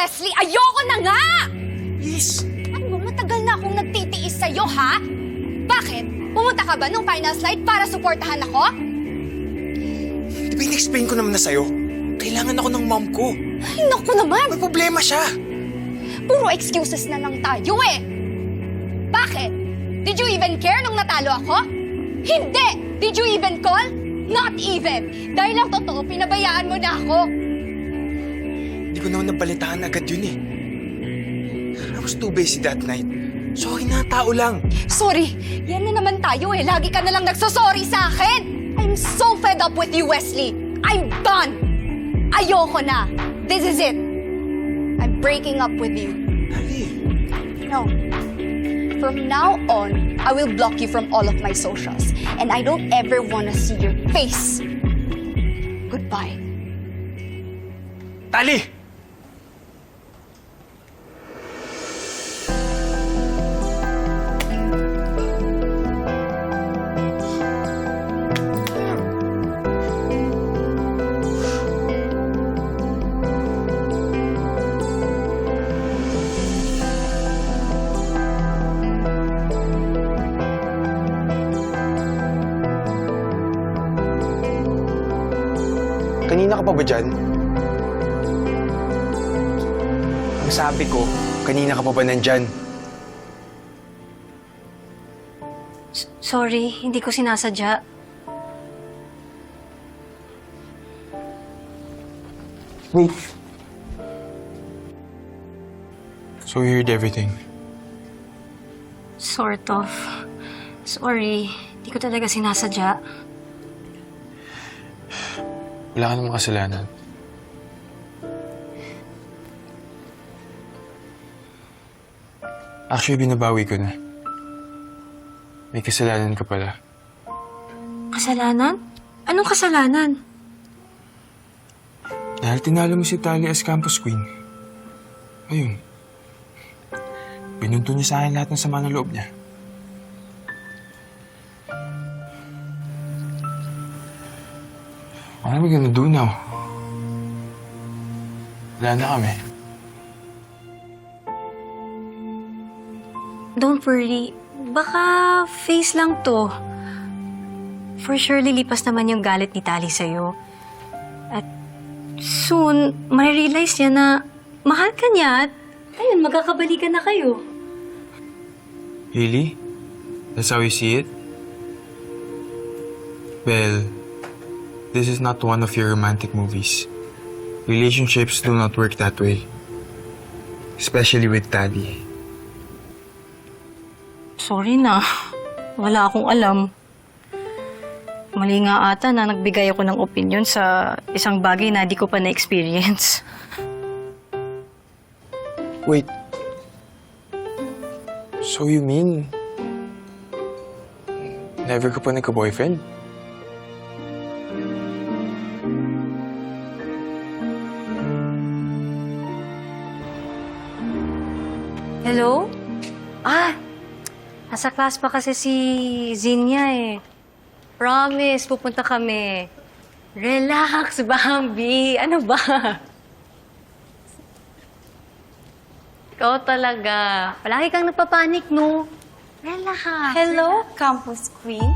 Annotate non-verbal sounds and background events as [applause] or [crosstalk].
Wesley! Ayoko na nga! Liz! Ano ba, matagal na akong nagtitiis sa'yo, ha? Bakit? Pumunta ka ba nung final slide para suportahan ako? Di ba in-explain ko naman na sa'yo? Kailangan ako ng mom ko. Ay, naku naman! May problema siya. Puro excuses na lang tayo eh! Bakit? Did you even care nung natalo ako? Hindi! Did you even call? Not even! Dahil lang totoo, pinabayaan mo na ako. Hindi ko naman nabalitaan agad yun eh. I was too busy that night. Sorry na, tao lang. Sorry, yan na naman tayo eh. Lagi ka na lang nagsosorry sa akin. I'm so fed up with you, Wesley. I'm done. Ayoko na. This is it. I'm breaking up with you. Dali. No. From now on, I will block you from all of my socials. And I don't ever want to see your face. Goodbye. Tali! Kanina ka pa ba dyan? Ang sabi ko, kanina ka pa ba nandyan? Sorry, hindi ko sinasadya. Wait. So you heard everything? Sort of. Sorry, hindi ko talaga sinasadya. Wala ka namang kasalanan. Actually, binabawi ko na. May kasalanan ka pala. Kasalanan? Anong kasalanan? Dahil tinalo mo si Tali as campus queen. Ayun. Binunto niya sa akin lahat ng sama ng loob niya. Are we gonna do now? Wala na kami. Don't worry. Baka face lang to. For sure, lilipas naman yung galit ni Tali sa'yo. At soon, marirealize niya na mahal ka niya at ayun, magkakabalikan na kayo. Really? That's how you see it? Well, this is not one of your romantic movies. Relationships do not work that way. Especially with Tali. Sorry na. Wala akong alam. Mali nga ata na nagbigay ako ng opinion sa isang bagay na di ko pa na-experience. [laughs] Wait. So you mean... Never ka pa nagka-boyfriend? Hello? Ah, nasa class pa kasi si Zinya eh. Promise, pupunta kami. Relax, [laughs] Bambi. Ano ba? Ikaw talaga. Palagi kang nagpapanik, no? Relax. Hello, Campus Queen.